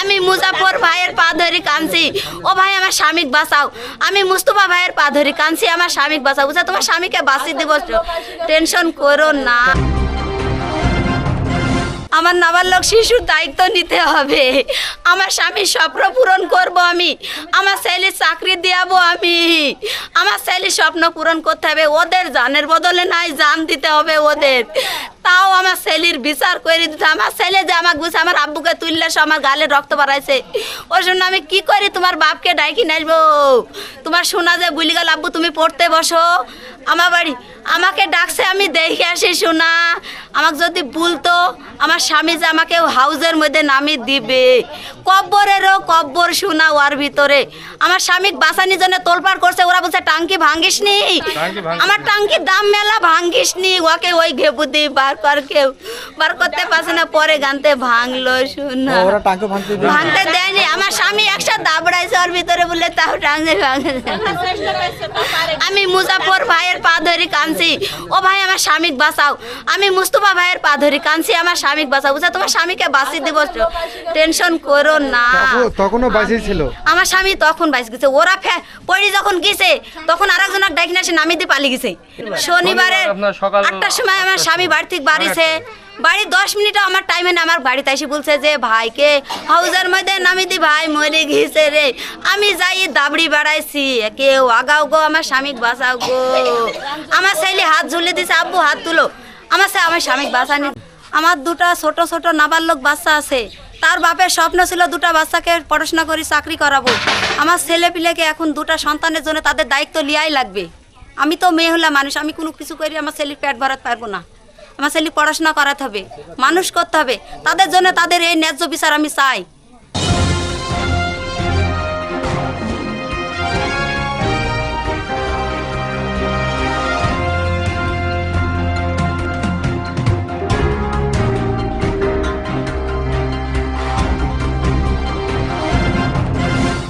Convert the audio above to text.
আমি মুজাফর ভাইয়ের পা ধরি কাঁদছি। ও ভাই, আমার স্বামীকে বাঁচাও। আমি মুস্তফা ভাইয়ের পা ধরি কাঁদছি, আমার স্বামীকে বাঁচাও। বুঝা তোমার স্বামীকে বাঁচিয়ে দিব। টেনশন করো না। আমার নাবালক শিশুর দায়িত্ব নিতে হবে। আমার স্বামীর স্বপ্ন পূরণ করব আমি। আমার ছেলের চাকরি দিয়াবো আমি। আমার ছেলের স্বপ্ন পূরণ করতে হবে। ওদের জানের বদলে নাই, জান দিতে হবে ওদের। আমার ছেলের বিচার করে দিতে, আমার ছেলে যে আমার গুছে আমার আব্বুকে তুললে সে আমার গালে রক্ত বাড়াইছে। ওর জন্য আমি কি করি? তোমার বাপকে ডাকি নাচবো তোমার শোনা যে বুলি গেল, আব্বু তুমি পড়তে বসো। আমার বাড়ি আমাকে ডাকছে আমি দেখে আসি শোনা। আমাকে যদি বলতো আমার স্বামী যে আমাকে হাউজের মধ্যে নামিয়ে দিবে। কব্বরেরও কব্বর শোনা ওর ভিতরে। আমার স্বামী বাঁচানির জন্য তোলপাড় করছে ওরা বলছে টাঙ্কি ভাঙ্গিস নি? আমার টাঙ্কির দাম মেলা ভাঙ্গিস নি। ওকে ওই ঘেপু দিয়ে বার কর কেউ বার করতে পারছে না পরে গানতে ভাঙলো শোনা। ভাঙতে দেয় না। ভাঙতে দেয়নি। আমার স্বামী একসাথে দাবড়াইছে ওর ভিতরে বলে তাও টাঙ্গে ভাঙে আমি মুজাফর ভাইয়ের পা ধরি কাঁদছি। ও ভাই আমার স্বামীক বাঁচাও। আমি মুস্তফা ভাইয়ের পা ধরি কানছি আমার স্বামীক বাঁচাও। বুঝা তোমার স্বামীকে বাঁচিয়ে দিব টেনশন করো না। তখন- তখনও বাঁচিয়ে ছিল আমার স্বামী তখন বাঁচিয়ে গেছে। ওরা ফে- পড়ি যখন গেছে তখন আর একজন ডাকি না সে নামিয়ে দিয়ে পালিয়ে গেছে। শনিবারে আপনার আটটার সময় আমার স্বামী বাড়ি থেকে বাড়িছে। বাড়ি দশ মিনিটও আমার টাইমে আমার বাড়িতে এসে বলছে যে, ভাইকে হাউজের মধ্যে নামিয়ে দি, ভাই, মরে গেছে রে। আমি যাই দাবড়ি বাড়াইছি কেউ আগাও গো, আমার স্বামীকে বাঁচাও গো। আমার ছেলে হাত ঝুলে দিছে, আব্বু, হাত তুলো। আমার সে আমার স্বামীকে বাঁচানি। আমার দুটা ছোট ছোট নাবালক বাচ্চা আছে। তার বাপের স্বপ্ন ছিল দুটো বাচ্চাকে পড়াশোনা করে চাকরি করাবো। আমার ছেলে পিলেকে এখন দুটা সন্তানের জন্য তাদের দায়িত্ব লিয়াই লাগবে। আমি তো মেয়ে হলাম মানুষ, আমি কোনো কিছু করি আমার ছেলের পেট ভরাতে পারব না। আমার ছেলে পড়াশোনা করাতে হবে, মানুষ করতে হবে, তাদের জন্য তাদের এই ন্যায্য বিচার আমি চাই।